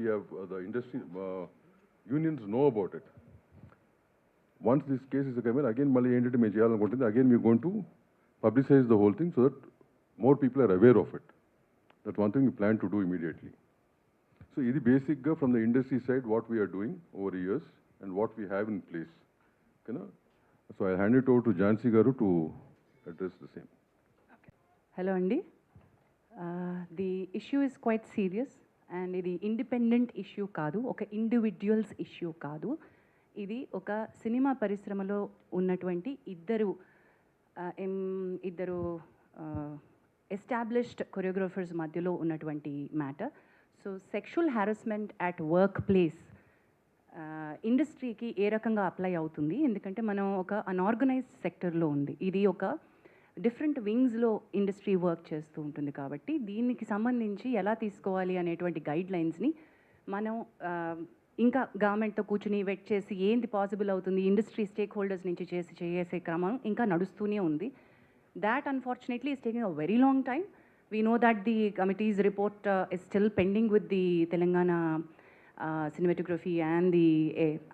We have uh, the industry uh, unions know about it. Once this case is coming, again మళ్ళీ ఏంటంటే మేము చేయాలనుకుంటుంది again we going to publicise the whole thing so that more people are aware of it that one thing you plan to do immediately so ఇది బేసిక్గా from the industry side what we are doing over years and what we have in place ఓకేనా so I hand it over to Jhansi garu to address the same hello అండి the issue is quite serious And ఇది independent issue కాదు ఒక individuals issue కాదు. ఇది ఒక cinema పరిశ్రమలో ఉన్నటువంటి ఇద్దరు ఎం- ఇద్దరు ఎస్టాబ్లిష్డ్ కొరియోగ్రాఫర్స్ మధ్యలో ఉన్నటువంటి matter. So sexual harassment at workplace ఇండస్ట్రీకి ఏ రకంగా అప్లై అవుతుంది? ఎందుకంటే మనం ఒక అన్ఆర్గనైజ్డ్ సెక్టర్లో ఉంది. ఇది ఒక డిఫరెంట్ వింగ్స్లో ఇండస్ట్రీ వర్క్ చేస్తూ ఉంటుంది కాబట్టి దీనికి సంబంధించి ఎలా తీసుకోవాలి అనేటువంటి గైడ్ లైన్స్ని మనం ఇంకా గవర్నమెంట్తో కూర్చుని వెట్ చేసి ఏంది పాసిబుల్ అవుతుంది ఇండస్ట్రీ స్టేక్ హోల్డర్స్ నుంచి చేసి చేసే క్రమం ఇంకా నడుస్తూనే ఉంది. That unfortunately is taking a very long time we know that the committee's report is still pending with the Telangana cinematography and the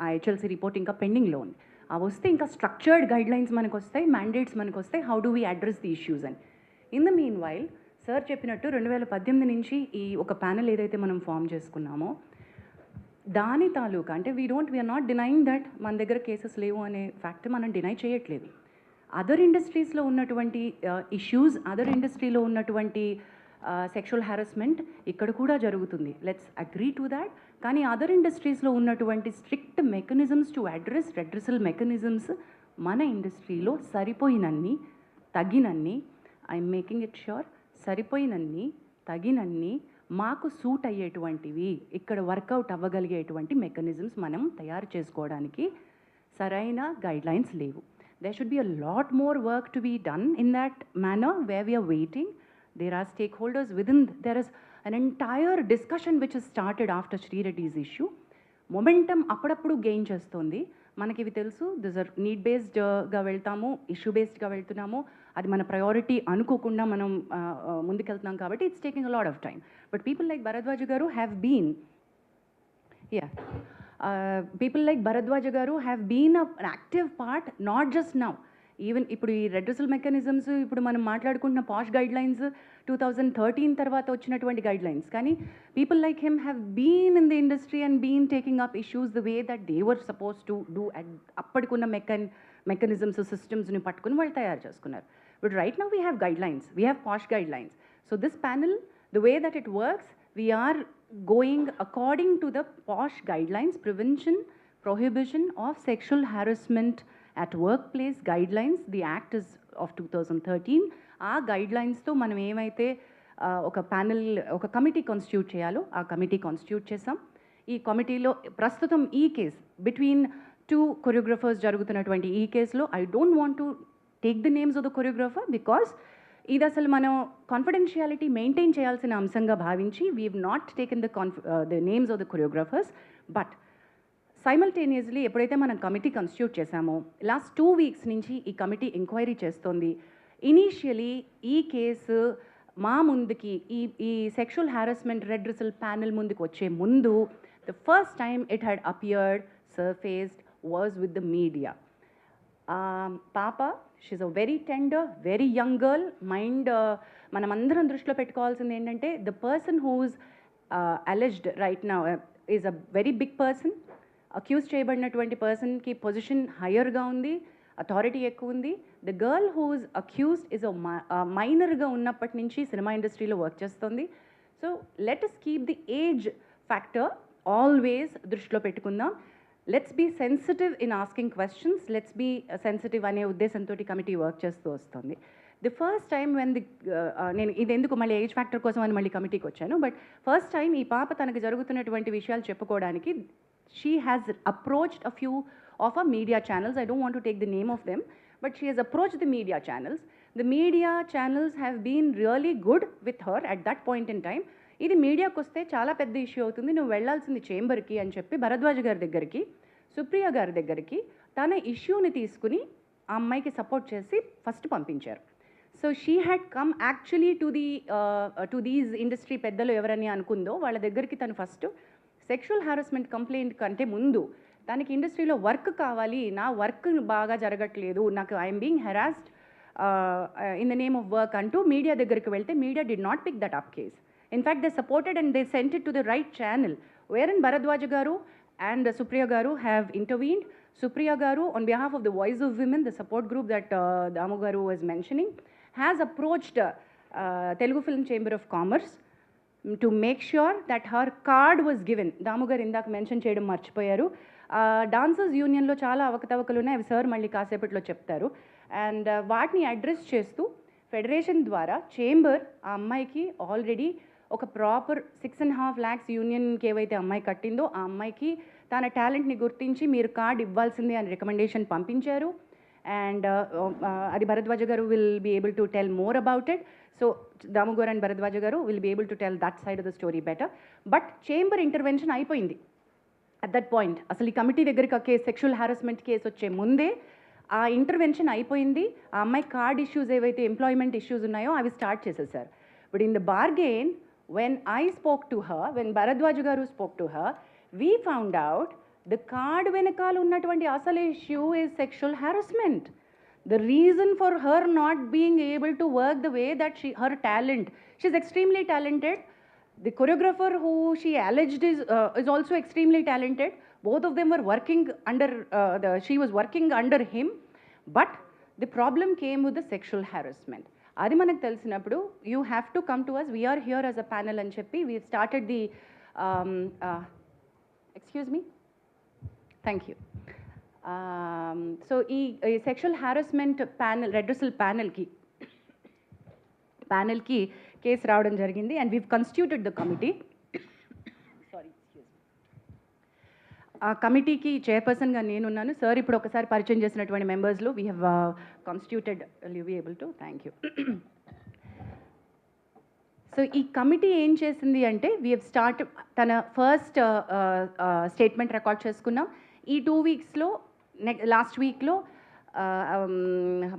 HLC report ఇంకా పెండింగ్లో ఉంది. అవి వస్తే ఇంకా స్ట్రక్చర్డ్ గైడ్లైన్స్ మనకు వస్తాయి మ్యాండేట్స్ మనకు వస్తాయి how do we address the issues అని. In the meanwhile sir చెప్పినట్టు రెండు వేల పద్దెనిమిది నుంచి ఈ ఒక ప్యానెల్ ఏదైతే మనం ఫామ్ చేసుకున్నామో దాని తాలూకా అంటే we don't we're not denying that మన దగ్గర కేసెస్ లేవు అనే ఫ్యాక్ట్ మనం డినై చేయట్లేదు. అదర్ ఇండస్ట్రీస్లో ఉన్నటువంటి ఇష్యూస్ అదర్ ఇండస్ట్రీలో ఉన్నటువంటి సెక్షువల్ హారాస్మెంట్ ఇక్కడ కూడా జరుగుతుంది. లెట్స్ అగ్రీ టు దాట్ కానీ అదర్ ఇండస్ట్రీస్లో ఉన్నటువంటి strict mechanisms to address redressal mechanisms మన ఇండస్ట్రీలో సరిపోయినన్ని తగినన్ని ఐఎమ్ మేకింగ్ ఇట్ ష్యూర్ సరిపోయినన్ని తగినన్ని మాకు సూట్ అయ్యేటువంటివి ఇక్కడ వర్కౌట్ అవ్వగలిగేటువంటి మెకానిజమ్స్ మనం తయారు చేసుకోవడానికి సరైన గైడ్లైన్స్ లేవు. They should be a lot more work to be done in that manner way we're waiting there are stakeholders within there is an entire discussion which started after Sri Reddy's issue momentum అప్పుడప్పుడు gain చేస్తుంది. మనకి ఇవి తెలుసు this are need బేస్డ్గా వెళ్తాము issue బేస్డ్గా వెళ్తున్నాము. అది మన ప్రయారిటీ అనుకోకుండా మనం uh, uh, ముందుకెళ్తున్నాం కాబట్టి it's taking a lot of time but people like Bharadwaj garu have been yeah people like Bharadwaja garu have been an active part not just now even ఇప్పుడు ఈ redressal mechanisms ఇప్పుడు మనం మాట్లాడుకుంటున్న POSH guidelines two thousand thirteen తర్వాత వచ్చినటువంటి guide lines కానీ people like him have been in the industry and been taking up issues the way that they were supposed to do at అప్పటికున్న మెకాన్ mechanisms సిస్టమ్స్ని పట్టుకుని వాళ్ళు తయారు చేసుకున్నారు. But right now we have guidelines we have POSH guidelines so this panel the way going according to the POSH guidelines prevention prohibition of sexual harassment prohibition workplace harassment at workplace guidelines. The act is of 2013. ఆ గైడ్లైన్స్తో మనం ఏమైతే ఒక panel ఒక committee constitute చేయాలో ఆ committee constitute చేసాం ఈ కమిటీలో ప్రస్తుతం ఈ కేస్ బిట్వీన్ టూ కొరియోగ్రఫర్స్ జరుగుతున్నటువంటి ఈ కేసులో I don't want to take the names of the choreographer because ఇది అసలు మనం కాన్ఫిడెన్షియాలిటీ మెయింటైన్ చేయాల్సిన అంశంగా భావించి we not taken the conf the names of the choreographers but simultaneously ఎప్పుడైతే మనం కమిటీ కన్స్టిట్యూట్ చేశామో లాస్ట్ టూ వీక్స్ నుంచి ఈ కమిటీ ఎంక్వైరీ చేస్తోంది. ఇనీషియలీ ఈ కేసు మా ముందుకి ఈ ఈ sexual harassment redressal panel ముందుకు వచ్చే ముందు the first time it had appeared surfaced was with the media పాప she a very tender very young girl mind మనమందరం దృష్టిలో పెట్టుకోవాల్సింది ఏంటంటే the person whose alleged right నా is a very big person accuse చేయబడినటువంటి పర్సన్కి పొజిషన్ హయ్యర్గా ఉంది అథారిటీ ఎక్కువ ఉంది. The girl whose accused is మైనర్గా ఉన్నప్పటి నుంచి సినిమా ఇండస్ట్రీలో వర్క్ చేస్తుంది. So let us keep the age factor always దృష్టిలో పెట్టుకుందాం. Let's be sensitive in asking questions let's be sensitive అనే ఉద్దేశంతో కమిటీ వర్క్ చేస్తూ వస్తుంది. The first time when the నేను ఇది ఎందుకు మళ్ళీ ఏజ్ ఫ్యాక్టర్ కోసం అని మళ్ళీ కమిటీకి వచ్చాను. బట్ ఫస్ట్ టైం ఈ పాప తనకు జరుగుతున్నటువంటి విషయాలు చెప్పుకోవడానికి she has approached a few of her media channels I don't want to take the name of them, but she has approach the media channels The media channels have been really good with her at that point in time ఇది మీడియాకి వస్తే చాలా పెద్ద issue అవుతుంది. నువ్వు వెళ్ళాల్సింది చేంబర్కి అని చెప్పి భరద్వాజ్ గారి దగ్గరికి సుప్రియ గారి దగ్గరికి తన ఇష్యూని తీసుకుని ఆ అమ్మాయికి సపోర్ట్ చేసి ఫస్ట్ పంపించారు. So she had come actually to the to these industry పెద్దలు ఎవరని అనుకుందో వాళ్ళ దగ్గరికి తను ఫస్ట్ సెక్షువల్ హారాస్మెంట్ కంప్లైంట్ కంటే ముందు దానికి ఇండస్ట్రీలో వర్క్ కావాలి నా వర్క్ బాగా జరగట్లేదు నాకు I'm being harassed in the name of work అంటూ మీడియా దగ్గరికి వెళ్తే media did not pick that up case in fact they supported and they sent to the right channel wherein Bharadwaj garu and Supriya garu have intervened Supriya garu on behalf of the voice of women the support group that Damu garu was mentioning has approached Telugu film chamber of commerce to make sure that her card was given దాముగారు ఇందాక mention చేయడం మర్చిపోయారు. Dancers యూనియన్లో చాలా అవకతవకలు ఉన్నాయి. అవి sir మళ్ళీ కాసేపట్లో చెప్తారు. అండ్ uh, వాటిని అడ్రస్ చేస్తూ ఫెడరేషన్ ద్వారా చేంబర్ ఆ అమ్మాయికి ఆల్రెడీ ఒక proper six and half lakhs యూనియన్కి ఏవైతే అమ్మాయి కట్టిందో ఆ అమ్మాయికి తన టాలెంట్ని గుర్తించి మీరు కార్డ్ ఇవ్వాల్సిందే అని రికమెండేషన్ పంపించారు. అండ్ అది Bharadwaja garu will be able to tell more about it so దాముగోర్ and Bharadwaja garu will be able to tell that side of the story better but chamber intervention అయిపోయింది. At that point అసలు ఈ committee దగ్గరికి ఆ case sexual harassment case వచ్చే ముందే ఆ intervention అయిపోయింది. ఆ అమ్మాయి కార్డ్ ఇష్యూస్ ఏవైతే ఎంప్లాయ్మెంట్ ఇష్యూస్ ఉన్నాయో అవి స్టార్ట్ చేసేసారు. But in the bargain when I spoke to her when Bharadwaj garu spoke to her we found out the card వెనకాల ఉన్నటువంటి అసలు issue is sexual harassment the reason for her not being able to work the way that she her talent she's extremely talented the choreographer who she alleged is uh, is also extremely talented both of them were working under uh, the she was working under him but the problem came with the sexual harassment అది మనకు తెలిసినప్పుడు you have to come to us we're here as a panel అని చెప్పి we started the excuse me thank you so ఈ sexual harassment panel redressal ప్యానల్కి ప్యానల్కి case రావడం జరిగింది and we've constituted the committee sorry ఆ కమిటీకి చైర్పర్సన్గా నేనున్నాను. సార్ ఇప్పుడు ఒకసారి పరిచయం చేసినటువంటి మెంబర్స్లో we have constituted live able to thank you so ఈ కమిటీ ఏం చేసింది అంటే వీ హెవ్ స్టార్ట్ తన ఫస్ట్ స్టేట్మెంట్ రికార్డ్ చేసుకున్నాం. ఈ టూ వీక్స్లో నెక్ లాస్ట్ వీక్లో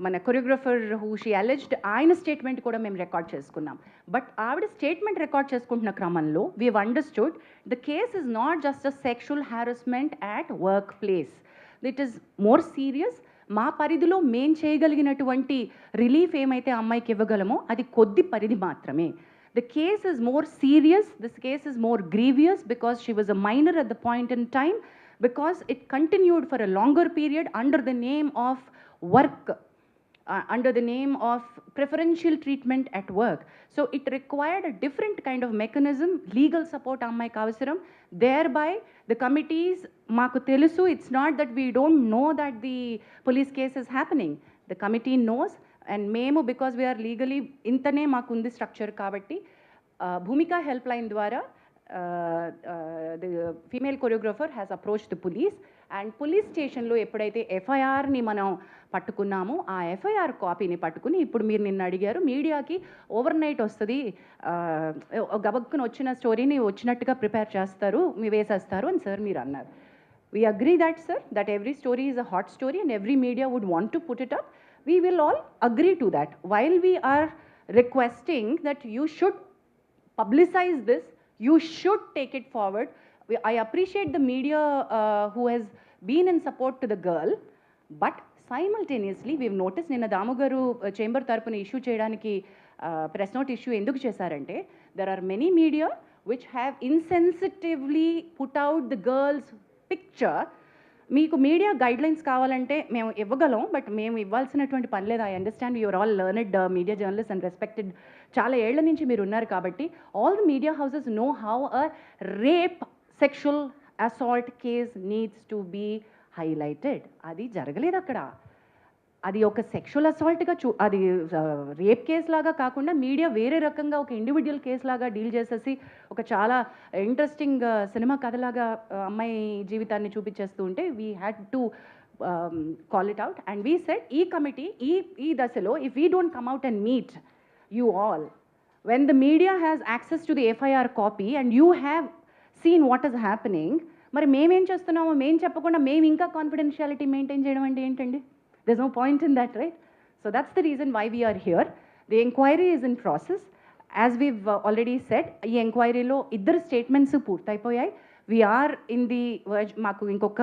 మన కొరియోగ్రఫర్ హూ షీ అలెజ్డ్ ఆయన స్టేట్మెంట్ కూడా మేము రికార్డ్ చేసుకున్నాం. బట్ ఆవిడ స్టేట్మెంట్ రికార్డ్ చేసుకుంటున్న క్రమంలో we understood the case is not just a sexual harassment at workplace it is more serious మా పరిధిలో మేం చేయగలిగినటువంటి రిలీఫ్ ఏమైతే అమ్మాయికి ఇవ్వగలమో అది కొద్ది పరిధి మాత్రమే. The case is more serious this case is more grievous because she was a minor at the point in time because it continued for a longer period under the name of work, uh, under the name of preferential treatment at work. So it required a different kind of mechanism, legal support అమ్మాయికి అవసరం thereby the committees మాకు తెలుసు it's not that we don't know that the police case is happening. The committee knows and మేము because we are legally ఇంతనే మాకు ఉంది structure కాబట్టి భూమిక help line ద్వారా the female choreographer has approach the police and police స్టేషన్లో ఎప్పుడైతే ఎఫ్ఐఆర్ని మనం పట్టుకున్నామో ఆ ఎఫ్ఐఆర్ కాపీని పట్టుకుని ఇప్పుడు మీరు నిన్న అడిగారు మీడియాకి ఓవర్ నైట్ వస్తుంది గబక్కున వచ్చిన స్టోరీని వచ్చినట్టుగా ప్రిపేర్ చేస్తారు మీ వేసేస్తారు అని సార్ మీరు అన్నారు. We agree that sir that every story is a hot story and every media would want to put it up we will all agree to that while we are requesting that you should publicise this you should take it forward We- i appreciate the media uh, who has been in support to the girl but simultaneously we've noticed నిన్న దాము గారు chamber తరపున issue చేయడానికి press note issue ఎందుకు చేశారంటే there are many media which have insensitively put out the girl's picture మీకు media guidelines కావాలంటే మేము ఇవ్వగలం బట్ మేము ఇవ్వాల్సినటువంటి పని లేదు. I understand your all learned media journalist and respected చాలా ఏళ్ళ నుంచి మీరు ఉన్నారు కాబట్టి all the media houses know how a rape sexual assault case needs to be highlighted అది జరగలేదు అక్కడ. అది ఒక సెక్షువల్ అసాల్ట్గా చూ అది రేప్ కేసు లాగా కాకుండా మీడియా వేరే రకంగా ఒక ఇండివిజువల్ కేసు లాగా డీల్ చేసేసి ఒక చాలా ఇంట్రెస్టింగ్ సినిమా కథలాగా అమ్మాయి జీవితాన్ని చూపించేస్తూ ఉంటే we had to call it out and we set ఈ కమిటీ ఈ ఈ దశలో if we don't come out and meet you all when the media has access to the FIR copy and you have seen what is happening మరి మేమేం చేస్తున్నామో మేం చెప్పకుండా మేము ఇంకా కాన్ఫిడెన్షియాలిటీ మెయింటైన్ చేయడం అంటే ఏంటండి? There's no point in that right so that's the reason why we're here the enquiry is in process as we've already set ఈ ఎంక్వైరీలో ఇద్దరు స్టేట్మెంట్స్ పూర్తయిపోయాయి. We are in the verge మాకు ఇంకొక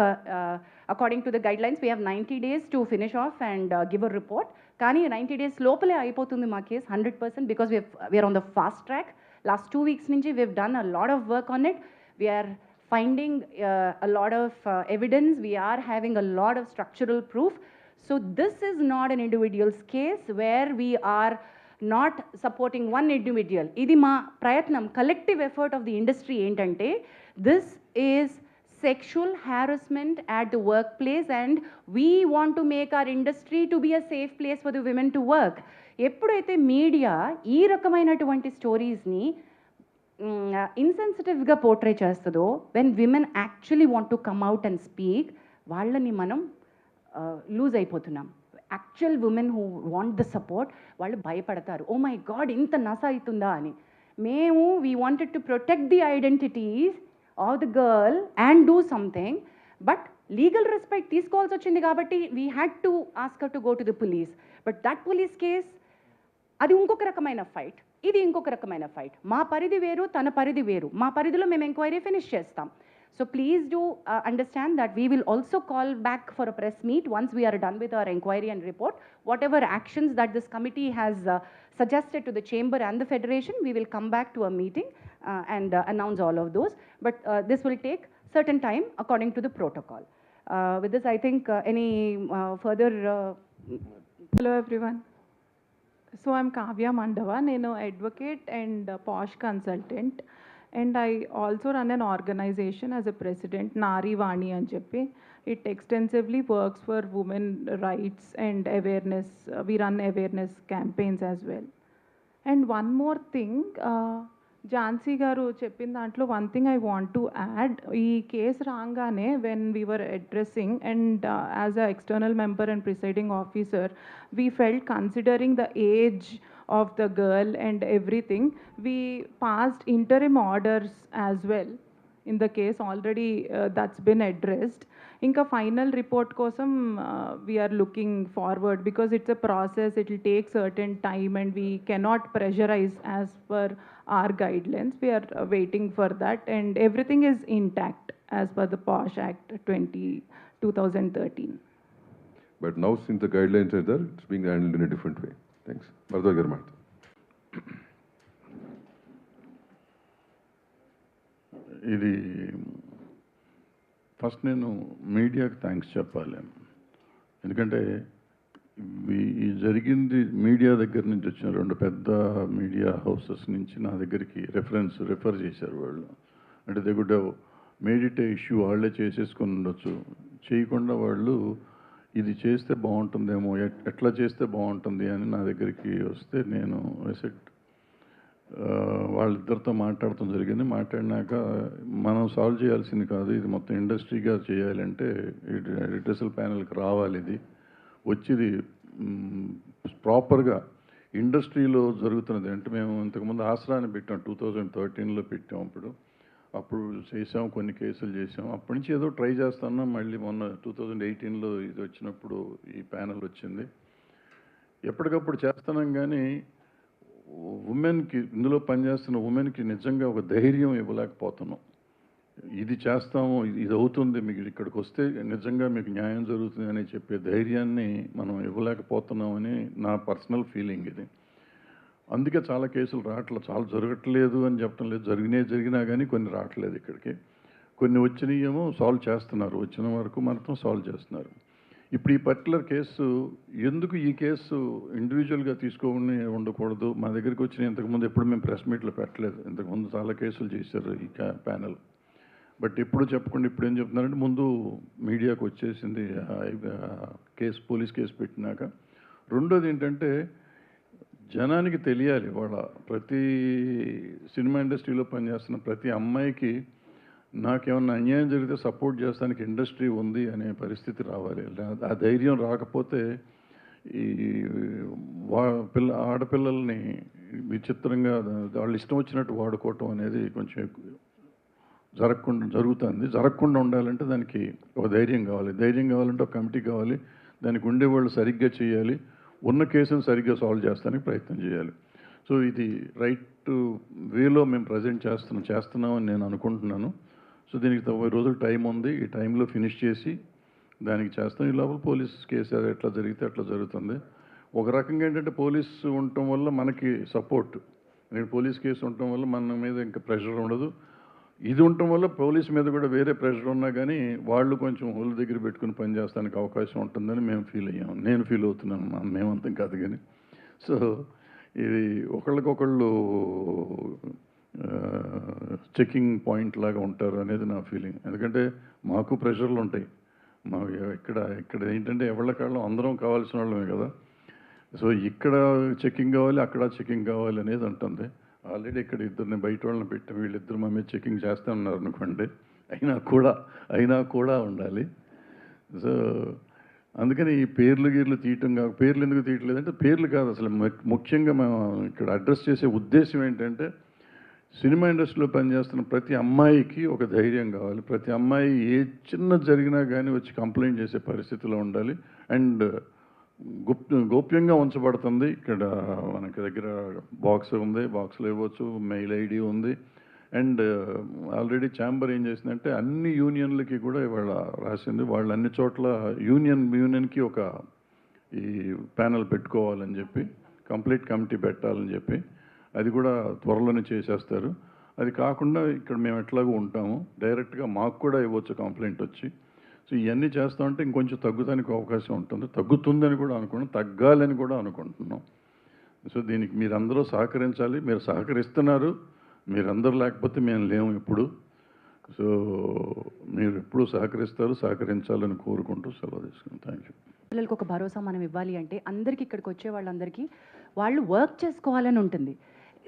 according to the guidelines we have ninety days to finish off and give a report కానీ ninety days లోపలే అయిపోతుంది మా case hundred percent because we're on the fast track last two weeks నుంచి we've done a lot of work on it we are finding uh, a lot of uh, evidence. We are having a lot of structural proof. So this is not an individual's case where we are not supporting one individual ఇది మా ప్రయత్నం collective effort of the industry ఏంటంటే this is sexual harassment at the work place and we want to make our industry to be a safe place for the women to work ఎప్పుడైతే media ఈ రకమైనటువంటి స్టోరీస్ని ఇన్సెన్సిటివ్గా portray చేస్తుందో when women actually want to come out and speak వాళ్ళని మనం lose అయిపోతున్నాం. Actual women who want the support వాళ్ళు భయపడతారు. ఓ మై గాడ్ ఇంత నస అవుతుందా? అని. మేము we wanted to protect the identities of the girl and do something but legal respect తీసుకోవాల్సి వచ్చింది కాబట్టి we had to ask her to go to the police but that police case అది ఇంకొక రకమైన ఫైట్ ఇది ఇంకొక రకమైన ఫైట్ మా పరిధి వేరు తన పరిధి వేరు. మా పరిధిలో మేము ఎంక్వైరీ ఫినిష్ చేస్తాం. So please do uh, understand that we will also call back for a press meet once we are done with our inquiry and report. Whatever actions that this committee has uh, suggested to the chamber and the federation, we will come back to a meeting uh, and uh, announce all of those. But uh, this will take certain time according to the protocol. Uh, with this, I think any further... Hello, everyone. So I'm Kavya Mandava, know, advocate and posh consultant. And I also run an organization as a president Narivani అని చెప్పి. It extensively works for women rights and awareness we run awareness campaigns as well and one more thing Jhansi garu చెప్పిన దాంట్లో one thing I want to add ఈ case రాగానే when we were addressing and as a external member and presiding officer we felt considering the age of the girl and everything, we passed interim orders as well. In the case already uh, that's been addressed. ఇంకా final report కోసం we are looking forward because it's a process it will take certain time and we cannot pressurise as per our guidelines we are waiting for that and everything is intact as per the POSH act twenty two thousand thirteen But now, since the guidelines are there, it's being handled in a different way. Thanks Bharadwaj garu మాట ఇది first నేను మీడియాకి thanks చెప్పాలి. ఎందుకంటే ఈ- ఈ జరిగింది media దగ్గర నుంచి వచ్చిన రెండు పెద్ద మీడియా హౌసెస్ నుంచి నా దగ్గరికి రెఫరెన్స్ రెఫర్ చేశారు వాళ్ళు. అంటే దే గుడ్ మేడిటే ఇష్యూ వాళ్ళే చేసేసుకొని ఉండొచ్చు. చేయకుండా వాళ్ళు ఇది చేస్తే బాగుంటుందేమో ఎట్- ఎట్లా చేస్తే బాగుంటుంది అని నా దగ్గరికి వస్తే నేను ఎసెట్ వాళ్ళిద్దరితో మాట్లాడటం జరిగింది. మాట్లాడినాక మనం సాల్వ్ చేయాల్సింది కాదు ఇది మొత్తం ఇండస్ట్రీగా చేయాలంటే రిటర్సల్ ప్యానల్కి రావాలి ఇది. వచ్చిది ప్రాపర్గా ఇండస్ట్రీలో జరుగుతున్నది అంటే మేము ఇంతకుముందు ఆసరాన్ని పెట్టాం టూ థౌజండ్ థర్టీన్లో పెట్టాం అప్పుడు అప్పుడు చేసాం కొన్ని కేసులు చేసాం అప్పటి నుంచి ఏదో ట్రై చేస్తున్నాం మళ్ళీ మొన్న టూ థౌజండ్ ఎయిటీన్లో ఇది వచ్చినప్పుడు ఈ ప్యానల్ వచ్చింది. ఎప్పటికప్పుడు చేస్తున్నాం కానీ ఉమెన్కి ఇందులో పనిచేస్తున్న ఉమెన్కి నిజంగా ఒక ధైర్యం ఇవ్వలేకపోతున్నాం. ఇది చేస్తాము ఇది అవుతుంది మీకు ఇక్కడికి వస్తే నిజంగా మీకు న్యాయం జరుగుతుంది అని చెప్పే ధైర్యాన్ని మనం ఇవ్వలేకపోతున్నామని నా పర్సనల్ ఫీలింగ్ ఇది. అందుకే చాలా కేసులు రావట్లేదు చాలా జరగట్లేదు అని చెప్పడం లేదు. జరిగినే జరిగినా కానీ కొన్ని రావట్లేదు ఇక్కడికి. కొన్ని వచ్చినాయేమో సాల్వ్ చేస్తున్నారు. వచ్చిన వరకు మాత్రం సాల్వ్ చేస్తున్నారు. ఇప్పుడు ఈ పర్టికులర్ కేసు ఎందుకు ఈ కేసు ఇండివిజువల్గా తీసుకోని ఉండకూడదు? మా దగ్గరికి వచ్చిన ఇంతకుముందు ఎప్పుడు మేము ప్రెస్ మీట్లో పెట్టలేదు. ఇంతకుముందు చాలా కేసులు చేశారు ఈ ప్యానెల్. బట్ ఎప్పుడు చెప్పకుండా ఇప్పుడు ఏం చెప్తున్నారంటే ముందు మీడియాకు వచ్చేసింది కేసు పోలీస్ కేసు పెట్టినాక. రెండోది ఏంటంటే జనానికి తెలియాలి. వాళ్ళ ప్రతి సినిమా ఇండస్ట్రీలో పనిచేస్తున్న ప్రతి అమ్మాయికి నాకేమన్నా అన్యాయం జరిగితే సపోర్ట్ చేస్తానికి ఇండస్ట్రీ ఉంది అనే పరిస్థితి రావాలి. ఆ ధైర్యం రాకపోతే ఈ వా పిల్ల ఆడపిల్లల్ని విచిత్రంగా వాళ్ళు ఇష్టం వచ్చినట్టు వాడుకోవటం అనేది కొంచెం జరగకుండా జరుగుతుంది. జరగకుండా ఉండాలంటే దానికి ఒక ధైర్యం కావాలి. ధైర్యం కావాలంటే ఒక కమిటీ కావాలి. దానికి ఉండేవాళ్ళు సరిగ్గా చేయాలి. ఉన్న కేసును సరిగ్గా సాల్వ్ చేస్తానికి ప్రయత్నం చేయాలి. సో ఇది రైట్ వేలో మేము ప్రజెంట్ చేస్తున్నాం చేస్తున్నామని నేను అనుకుంటున్నాను. సో దీనికి తొంభై రోజులు టైం ఉంది. ఈ టైంలో ఫినిష్ చేసి దానికి చేస్తాం. ఈ లోపల పోలీస్ కేసు ఎట్లా జరిగితే అట్లా జరుగుతుంది. ఒక రకంగా ఏంటంటే పోలీస్ ఉండటం వల్ల మనకి సపోర్ట్. పోలీస్ కేసు ఉండటం వల్ల మన మీద ఇంకా ప్రెషర్ ఉండదు. ఇది ఉండటం వల్ల పోలీస్ మీద కూడా వేరే ప్రెషర్ ఉన్నా కానీ వాళ్ళు కొంచెం హోల్ దగ్గర పెట్టుకుని పని చేస్తానికి అవకాశం ఉంటుందని మేము ఫీల్ అయ్యాం. నేను ఫీల్ అవుతున్నాను మా- మేమంతం కాదు కానీ సో ఇది ఒకళ్ళకొకళ్ళు చెకింగ్ పాయింట్ లాగా ఉంటారు అనేది నా ఫీలింగ్. ఎందుకంటే మాకు ప్రెషర్లు ఉంటాయి. మా ఇక్కడ ఇక్కడ ఏంటంటే ఎవళ్ళకాళ్ళం అందరం కావాల్సిన వాళ్ళమే కదా. సో ఇక్కడ చెకింగ్ కావాలి అక్కడ చెకింగ్ కావాలి అనేది ఉంటుంది ఆల్రెడీ ఇక్కడ ఇద్దరిని బయట వాళ్ళని పెట్టి వీళ్ళిద్దరు మా మీద చెకింగ్ చేస్తూ ఉన్నారు అనుకోండి. అయినా కూడా అయినా కూడా ఉండాలి. సో అందుకని ఈ పేర్లు గీర్లు తీయటం కాక పేర్లు ఎందుకు తీయట్లేదంటే పేర్లు కాదు అసలు. ముఖ్యంగా మేము ఇక్కడ అడ్రస్ చేసే ఉద్దేశం ఏంటంటే సినిమా ఇండస్ట్రీలో పనిచేస్తున్న ప్రతి అమ్మాయికి ఒక ధైర్యం కావాలి. ప్రతి అమ్మాయి ఏ చిన్న జరిగినా కానీ వచ్చి కంప్లైంట్ చేసే పరిస్థితిలో ఉండాలి. అండ్ గుప్ గోప్యంగా ఉంచబడుతుంది. ఇక్కడ మనకి దగ్గర బాక్స్ ఉంది బాక్స్లో ఇవ్వచ్చు మెయిల్ ఐడి ఉంది. అండ్ ఆల్రెడీ ఛాంబర్ ఏం చేసిందంటే అన్ని యూనియన్లకి కూడా ఇవాళ రాసింది. వాళ్ళు అన్ని చోట్ల యూనియన్ యూనియన్కి ఒక ఈ ప్యానల్ పెట్టుకోవాలని చెప్పి కంప్లీట్ కమిటీ పెట్టాలని చెప్పి అది కూడా త్వరలోనే చేసేస్తారు. అది కాకుండా ఇక్కడ మేము ఎట్లాగో ఉంటాము. డైరెక్ట్గా మాకు కూడా ఇవ్వచ్చు కంప్లైంట్ వచ్చి. సో ఇవన్నీ చేస్తా ఉంటే ఇంకొంచెం తగ్గుతానికి అవకాశం ఉంటుంది. తగ్గుతుందని కూడా అనుకున్నాం తగ్గాలని కూడా అనుకుంటున్నాం. సో దీనికి మీరందరూ సహకరించాలి. మీరు సహకరిస్తున్నారు మీరందరూ లేకపోతే మేము లేము ఇప్పుడు. సో మీరు ఎప్పుడు సహకరిస్తారు సహకరించాలని కోరుకుంటూ సెలవు తీసుకున్నాం థ్యాంక్ యూ పిల్లలకు ఒక భరోసా మనం ఇవ్వాలి అంటే అందరికీ ఇక్కడికి వచ్చే వాళ్ళందరికీ వాళ్ళు వర్క్ చేసుకోవాలని ఉంటుంది.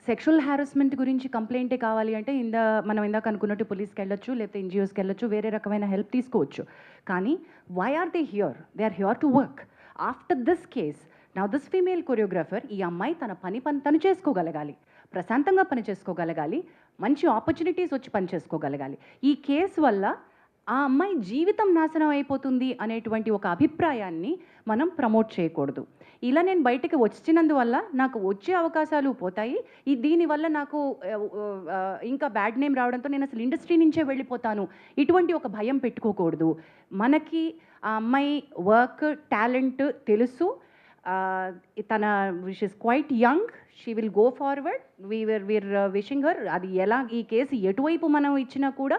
సెక్షువల్ హారాస్మెంట్ గురించి కంప్లైంటే కావాలి అంటే ఇందా మనం ఇందాక అనుకున్నట్టు పోలీస్కి వెళ్ళొచ్చు లేకపోతే ఎన్జిఓస్కి వెళ్ళొచ్చు వేరే రకమైన హెల్ప్ తీసుకోవచ్చు. కానీ why are they here they are here to work after this case నా దిస్ ఫీమేల్ కొరియోగ్రాఫర్ ఈ అమ్మాయి తన పని పని తను చేసుకోగలగాలి. ప్రశాంతంగా పని చేసుకోగలగాలి. మంచి ఆపర్చునిటీస్ వచ్చి పని చేసుకోగలగాలి. ఈ కేసు వల్ల ఆ అమ్మాయి జీవితం నాశనం అయిపోతుంది అనేటువంటి ఒక అభిప్రాయాన్ని మనం ప్రమోట్ చేయకూడదు. ఇలా నేను బయటకు వచ్చినందువల్ల నాకు వచ్చే అవకాశాలు పోతాయి. ఈ దీనివల్ల నాకు ఇంకా బ్యాడ్ నేమ్ రావడంతో నేను అసలు ఇండస్ట్రీ నుంచే వెళ్ళిపోతాను. ఇటువంటి ఒక భయం పెట్టుకోకూడదు. మనకి ఆ అమ్మాయి వర్క్ టాలెంట్ తెలుసు. తన wish is quite young she will go forward we are we're wishing her అది ఎలా ఈ కేసు ఎటువైపు మనం ఇచ్చినా కూడా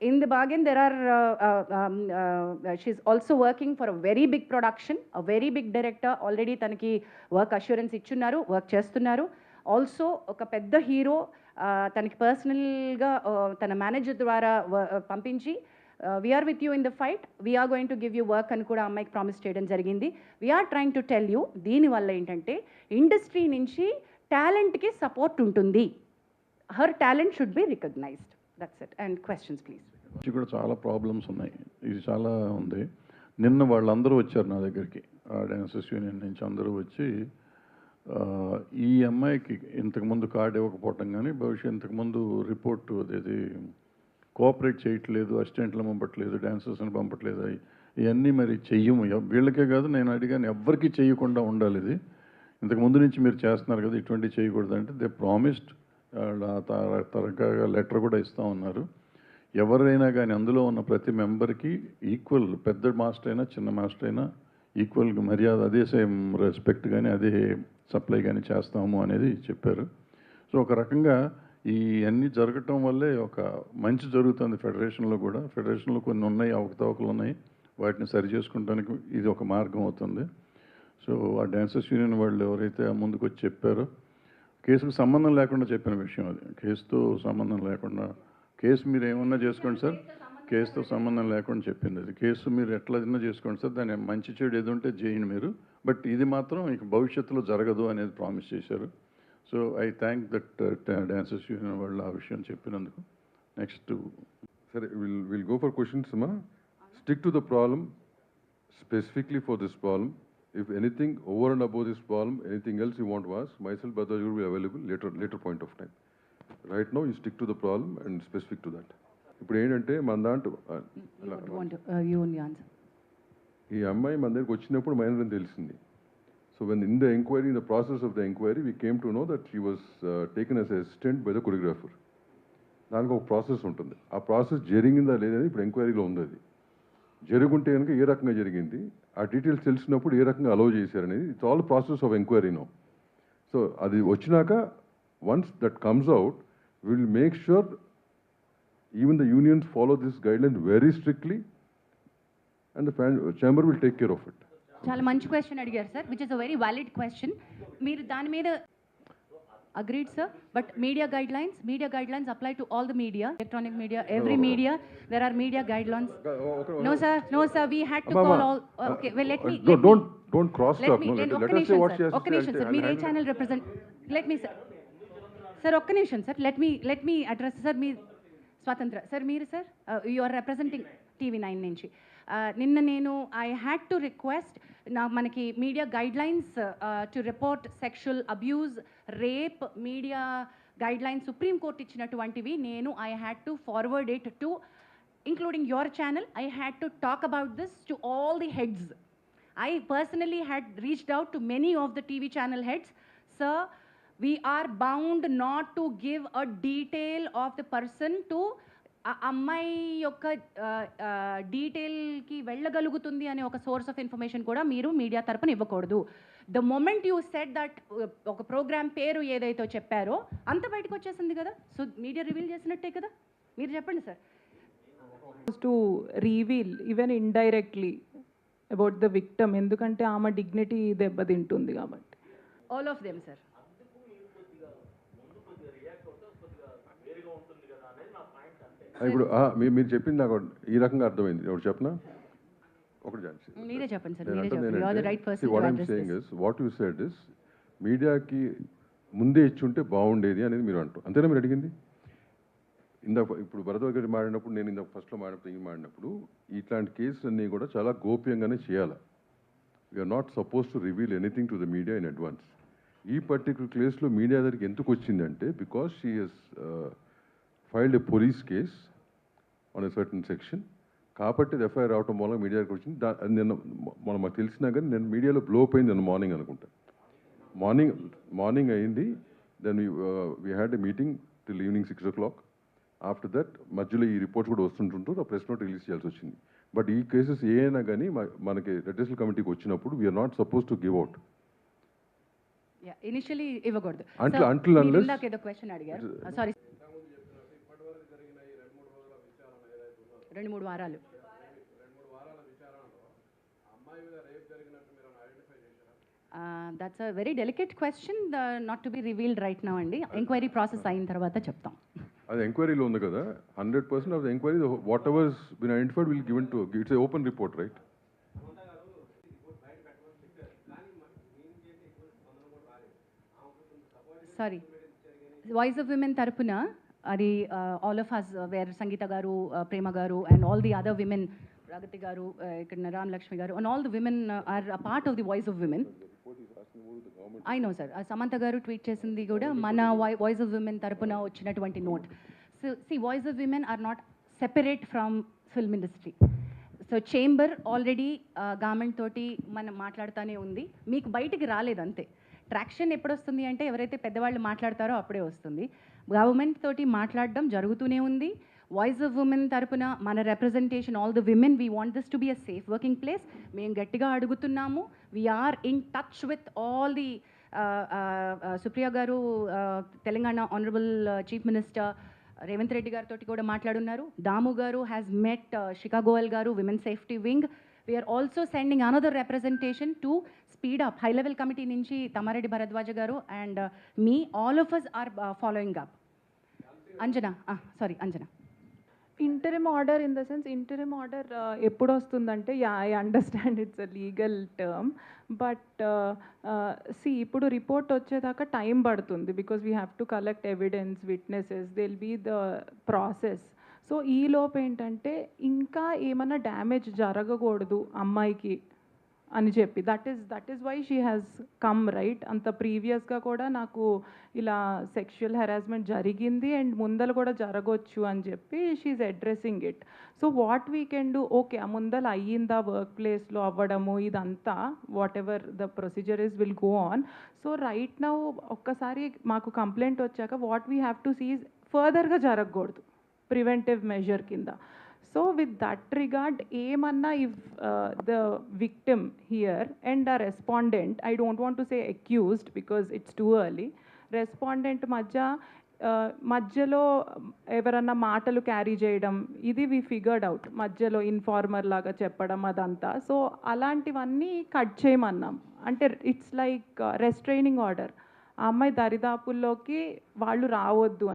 in the bargain there are uh, uh, um, uh, she's also working for a very big production a very big director. Already తనకి work assurance ఇచ్చున్నారు work చేస్తున్నారు. ఆల్సో ఒక పెద్ద హీరో uh, తనకి పర్సనల్గా uh, తన మేనేజర్ ద్వారా వ- uh, పంపించి we are with you in the fight we are going to give you work అని కూడా అమ్మాయికి ప్రామిస్ చేయడం జరిగింది. We are trying to tell you దీనివల్ల ఏంటంటే ఇండస్ట్రీ నుంచి టాలెంట్కి సపోర్ట్ ఉంటుంది. Her talent should be recognized that's it and questions please కూడా చాలా ప్రాబ్లమ్స్ ఉన్నాయి. ఇది చాలా ఉంది. నిన్న వాళ్ళందరూ వచ్చారు నా దగ్గరికి. ఆ డాన్సెస్ యూనియన్ నుంచి అందరూ వచ్చి ఈ అమ్మాయికి ఇంతకుముందు కార్డు ఇవ్వకపోవటం కానీ భవిష్యత్ ఇంతకుముందు రిపోర్ట్ అదేది కోఆపరేట్ చేయట్లేదు అసిస్టెంట్లు పంపట్లేదు డాన్సర్స్ని పంపట్లేదు ఇవన్నీ మరి చెయ్యము. వీళ్ళకే కాదు నేను అడిగాను ఎవ్వరికీ చేయకుండా ఉండాలి ఇది. ఇంతకుముందు నుంచి మీరు చేస్తున్నారు కదా ఇటువంటి చేయకూడదు అంటే దే ప్రామిస్డ్ తరగా లెటర్ కూడా ఇస్తూ ఉన్నారు. ఎవరైనా కానీ అందులో ఉన్న ప్రతి మెంబర్కి ఈక్వల్ పెద్ద మాస్టర్ అయినా చిన్న మాస్టర్ అయినా ఈక్వల్గా మర్యాద అదే సేమ్ రెస్పెక్ట్ కానీ అదే సప్లై కానీ చేస్తాము అనేది చెప్పారు. సో ఒక రకంగా ఈ అన్నీ జరగటం వల్లే ఒక మంచి జరుగుతుంది ఫెడరేషన్లో కూడా. ఫెడరేషన్లో కొన్ని ఉన్నాయి అవకతవకలు ఉన్నాయి. వాటిని సరి చేసుకోవడానికి ఇది ఒక మార్గం అవుతుంది. సో ఆ డ్యాన్సర్స్ యూనియన్ వాళ్ళు ఎవరైతే ఆ ముందుకు వచ్చి చెప్పారో కేసుకు సంబంధం లేకుండా చెప్పిన విషయం అది. కేసుతో సంబంధం లేకుండా కేసు మీరు ఏమన్నా చేసుకోండి సార్. కేసుతో సంబంధం లేకుండా చెప్పింది అది. కేసు మీరు ఎట్లైనా చేసుకోండి సార్. దాని మంచి చెడు ఏది ఉంటే చేయండి మీరు. బట్ ఇది మాత్రం ఇక భవిష్యత్తులో జరగదు అనేది ప్రామిస్ చేశారు. So I thank that uh, dancers union వాళ్ళు ఆ విషయం చెప్పినందుకు. నెక్స్ట్. సరే will will go for questions అమ్మా. Stick to the problem specifically for this problem. If anything over and above this problem anything else you want was myself బదాజ్ will be available later later point of time right no you stick to the problem and specific to that ఇప్పుడు ఏంటంటే మన దాంట్లో only answer ఈ అమ్మాయి మన దగ్గరికి వచ్చినప్పుడు minor అని తెలిసింది. So when in the enquiry in the process of the enquiry we came to know that she was taken as assistant by the choreographer దానికి ఒక ప్రాసెస్ ఉంటుంది. ఆ ప్రాసెస్ జరిగిందా లేదని ఇప్పుడు ఎంక్వైరీలో ఉంది అది. జరుగుంటే కనుక ఏ రకంగా జరిగింది? ఆ డీటెయిల్స్ తెలిసినప్పుడు ఏ రకంగా అలౌ చేశారనేది? It's all process of enquiry no so అది వచ్చినాక once that comes out will make sure even the unions follow this guideline very strictly and the chamber will take care of it చాలా మంచి question అడిగారు sir which is a very valid question మీరు దాని మీద Agreed sir but media guidelines media guidelines apply to all the media electronic media every media there are media guidelines no sir no sir we had to call all okay well let me don't don't cross let talk me no నేను let ఒక్క us say నిమిషం what she sir has ఒక్క to say నిమిషం sir I'll మీరు ఏ handle it. Channel represent let me sir sir ఒక్క నిమిషం sir let me let me address sir మీ స్వాతంత్ర sir మీరు sir you are representing TV nine నుంచి Uh, నిన్న నేను ఐ హ్యాడ్ టు రిక్వెస్ట్ నా మనకి media guidelines to report sexual abuse rape media guidelines supreme court ఇచ్చినటువంటివి నేను I had to forward it to including your channel I had to talk about this to all the heads I personally had reached out to many of the TV channel heads. Sir, we are bound not to give a detail of the person to ఆ అమ్మాయి యొక్క డీటెయిల్కి వెళ్ళగలుగుతుంది అనే ఒక source of information కూడా మీరు media తరపున ఇవ్వకూడదు. The moment you set that ఒక ప్రోగ్రామ్ పేరు ఏదైతే చెప్పారో అంత బయటకు వచ్చేసింది కదా? సో మీడియా రివీల్ చేసినట్టే కదా? మీరు చెప్పండి sir. To reveal even indirectly about the victim ఎందుకంటే ఆమె డిగ్నిటీ దెబ్బతింటుంది కాబట్టి. ఆల్ ఆఫ్ దెమ్ సార్ ఇప్పుడు ఆ, మీ- మీరు చెప్పింది నాకు ఈ రకంగా అర్థమైంది. ఎవరు చెప్పనా? ఒకటి ఛాన్స్ మీరే చెప్పండి సార్ నేను మీరే అంటుంది చెప్పండి. యు ఆర్ ద ఏంటంటే, right see, person what to I'm address saying is, what you said is, మీడియాకి ముందే ఇచ్చుంటే బాగుండేది అనేది మీరు అంటారు. అంతేనా మీరు అడిగింది? ఇందాక ఇప్పుడు భరద్వాజ్ గారు మాడినప్పుడు నేను ఇందాక ఫస్ట్లో మాడినప్పుడు ఇంక మాడినప్పుడు ఇట్లాంటి కేసులు అన్నీ కూడా చాలా గోప్యంగానే చేయాలి. We are not suppose to reveal anything to the media in advance ఈ పర్టికులర్ కేసులో మీడియా దగ్గరికి ఎందుకు వచ్చిందంటే because she has filed a police case on a certain section కాబట్టి ఎఫ్ఐఆర్ రావటం వల్ల మీడియా దగ్గరికి వచ్చింది. దా నిన్న మనం మాకు తెలిసినా కానీ నేను మీడియాలో బ్లో అయింది నిన్న మార్నింగ్ అనుకుంటా. మార్నింగ్ మార్నింగ్ అయింది. Then we had a meeting till evening six o'clock after that మధ్యలో ఈ రిపోర్ట్స్ కూడా వస్తుంటుంటూ ఆ ప్రెస్ నోట్ రిలీజ్ చేయాల్సి వచ్చింది. బట్ ఈ కేసెస్ ఏ అయినా కానీ మనకి రెడ్రెసల్ కమిటీకి వచ్చినప్పుడు we are not suppose to give out initially ఇవ్వకూడదు. క్వశ్చన్ అడిగారు. సారీ రెండు మూడు వారాలు. That's a very delicate question not to be revealed right now అండి. ఎంక్వైరీ ప్రాసెస్ అయిన తర్వాత చెప్తాం. అది ఎంక్వైరీలో ఉంది కదా. Hundred percent of the enquiry whatever been identified will given to it's open report right? Sorry voice of women తరపున అది all of us were Sangeetha garu Prema garu and all the other women Pragathi garu ఇక్కడ Ram Lakshmi garu and all the women are a part of the voice of women I know sir Samantha garu tweet చేసింది కూడా మన voice of women తరపున వచ్చినటువంటి note so see voice of women are not separate from film industry so chamber already government తోటి మనం మాట్లాడుతూనే ఉంది. మీకు బయటికి రాలేదు అంతే. ట్రాక్షన్ ఎప్పుడు వస్తుంది అంటే ఎవరైతే పెద్దవాళ్ళు మాట్లాడతారో అప్పుడే వస్తుంది. గవర్నమెంట్ తోటి మాట్లాడడం జరుగుతూనే ఉంది. వాయిస్ ఆఫ్ ఉమెన్ తరపున మన representation all the women we want this to be a safe working place మేము గట్టిగా అడుగుతున్నాము. We are in touch with all the Supriya గారు uh, Telangana honourable chief minister Revanth Reddy గారితో కూడా మాట్లాడున్నారు. దాము గారు హ్యాస్ మెట్ షికాగోయల్ గారు women safety wing we are also sending another representation to speed up high level committee నుంచి తమారెడ్డి భరద్వాజ గారు and me all of us are following up Anjana sorry Anjana interim order in the sense interim order ఎప్పుడు వస్తుందంటే yeah I understand it's a legal term but see ఇప్పుడు report వచ్చేదాకా time పడుతుంది because we have to collect evidence witnesses will be the process so ఈ లోపు ఏంటంటే ఇంకా ఏమైనా డ్యామేజ్ జరగకూడదు అమ్మాయికి అని చెప్పి. That is that is why she has come right అంత ప్రీవియస్గా కూడా నాకు ఇలా సెక్షువల్ హెరాస్మెంట్ జరిగింది అండ్ ముందలు కూడా జరగవచ్చు అని చెప్పి she's addressing it so what we can do okay ఆ ముందల అయ్యిందా వర్క్ ప్లేస్లో అవ్వడము ఇదంతా whatever the procedure is will go on so right now ఒక్కసారి మాకు కంప్లైంట్ వచ్చాక what we have to see is ఫర్దర్గా జరగకూడదు. ప్రివెంటివ్ మెజర్ కింద సో విత్ దట్ రిగార్డ్ ఏమన్నా if the victim here and a respondent I don't want to say accused because it's too early respondent మధ్య uh, మధ్యలో um, ఎవరన్నా మాటలు carry చేయడం ఇది వి ఫిగర్డ్ అవుట్ మధ్యలో ఇన్ఫార్మర్ లాగా చెప్పడం అదంతా. సో అలాంటివన్నీ కట్ చేయమన్నాం. అంటే ఇట్స్ లైక్ రెస్ట్రైనింగ్ ఆర్డర్ ఆ అమ్మాయి దరిదాపుల్లోకి వాళ్ళు రావద్దు